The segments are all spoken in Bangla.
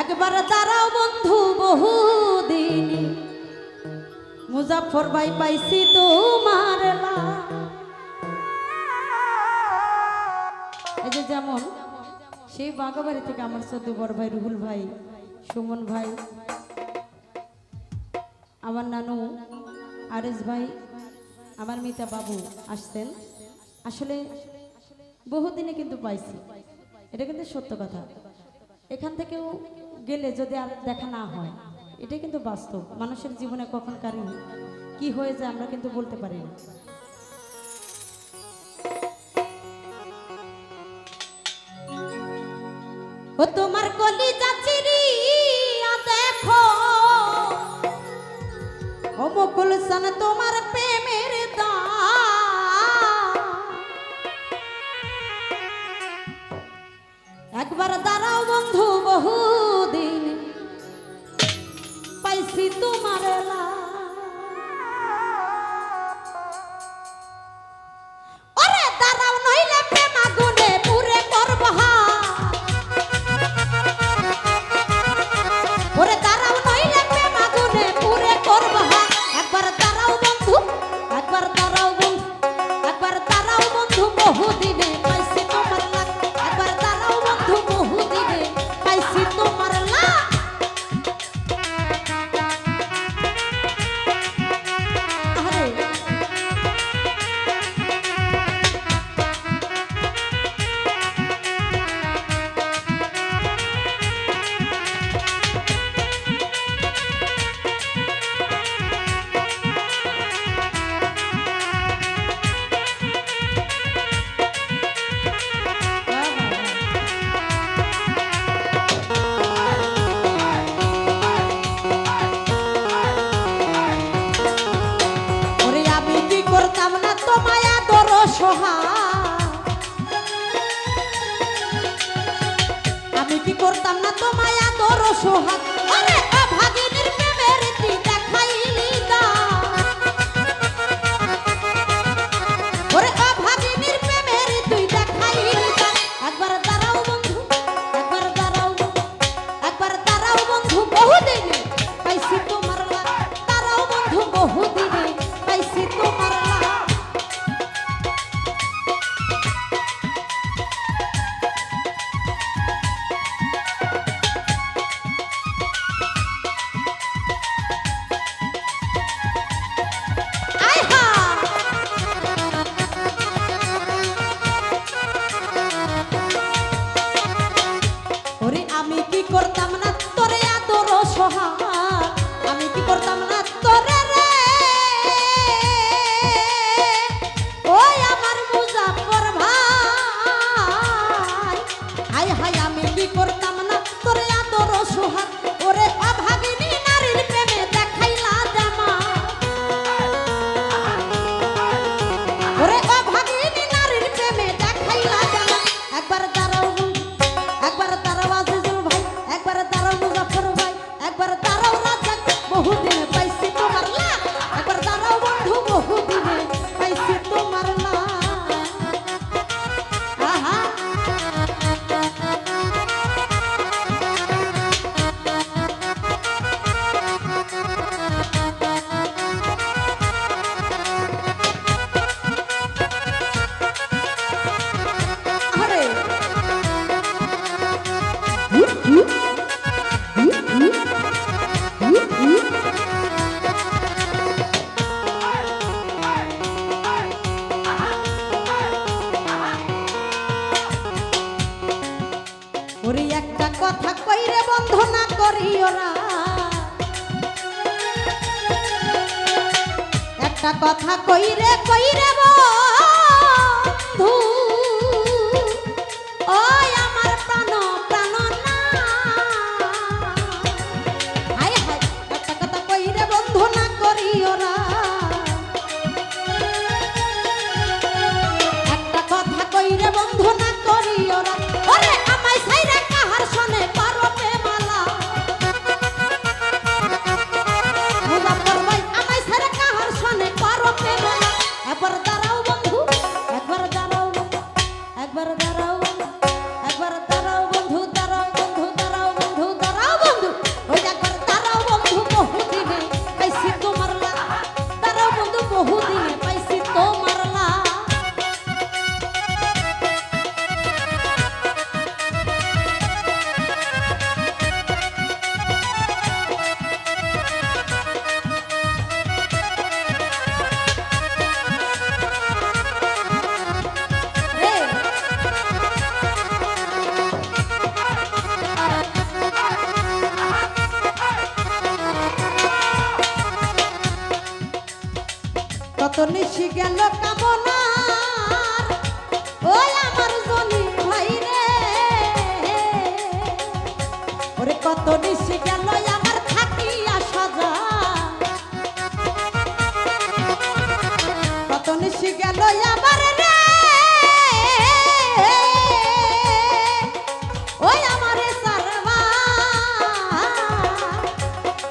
একবার দাঁড়াও বন্ধু বহুদিন। মুজাফর ভাই পাইছি তোমার। এই যে যেমন, সেই বাগাবাড়ি থেকে আমার চোদ্দ বড় ভাই রুহুল ভাই, সুমন ভাই, আমার নানু আরেস ভাই, আমার মিতা বাবু আসতেন আসলে বহুদিনে কিন্তু পাইছি। এটা কিন্তু সত্য কথা। এখান থেকেও গেলে যদি আর দেখা না হয়, এটা কিন্তু বাস্তব। মানুষের জীবনে কখন কারি কি হয়ে যায় আমরা কিন্তু বলতে পারি না। ও তোমার কলি যাচিরি দেখো। ও মুকুল সন, তোমার প্রেমের একবার দাঁড়াও বন্ধু বহুদিন তোমার লা। করতাম না তোমায় আদর সোহাগ। আরে আমি কি করতাম না? তোরে আদর সোহাগ আমি কি করতাম না? একটা কথা কইরে কইরে বন্ধু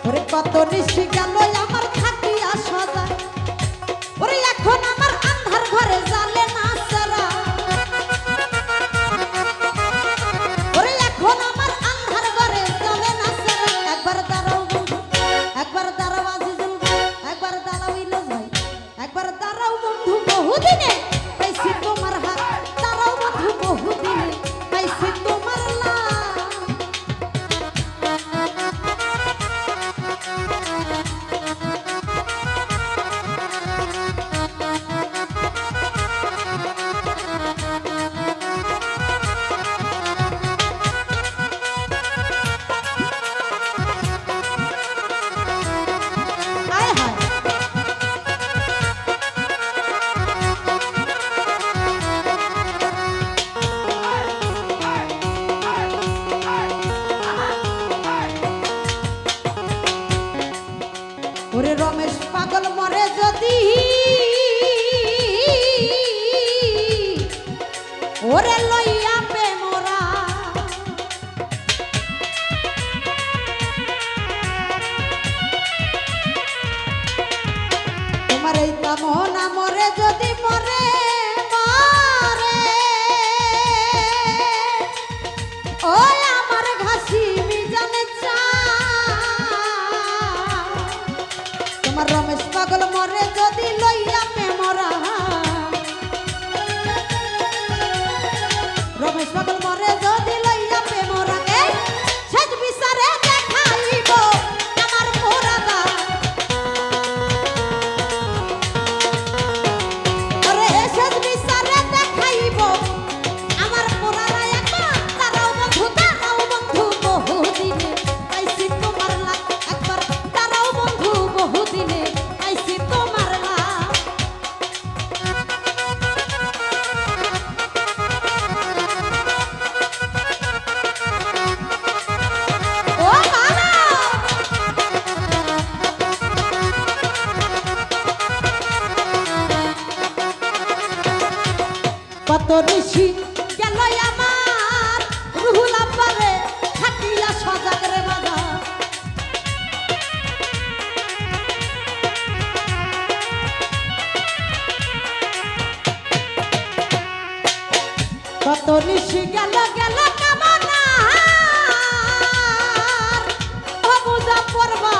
ওরে কত নিশি গেল ওরে লইয়া প্রেমরা তোমার এই কামনা মরে যদি মরে মরে ওই আমার ঘাসি মিজানে চা তোমার রমেশ পাগল মরে যদি লইয়া কত ঋষি গেল আমার? রুহুল আব্বারে খাটিয়া সজাগ রে বাধা কত ঋষি গেল গেল কামনা অবুজা পর্বা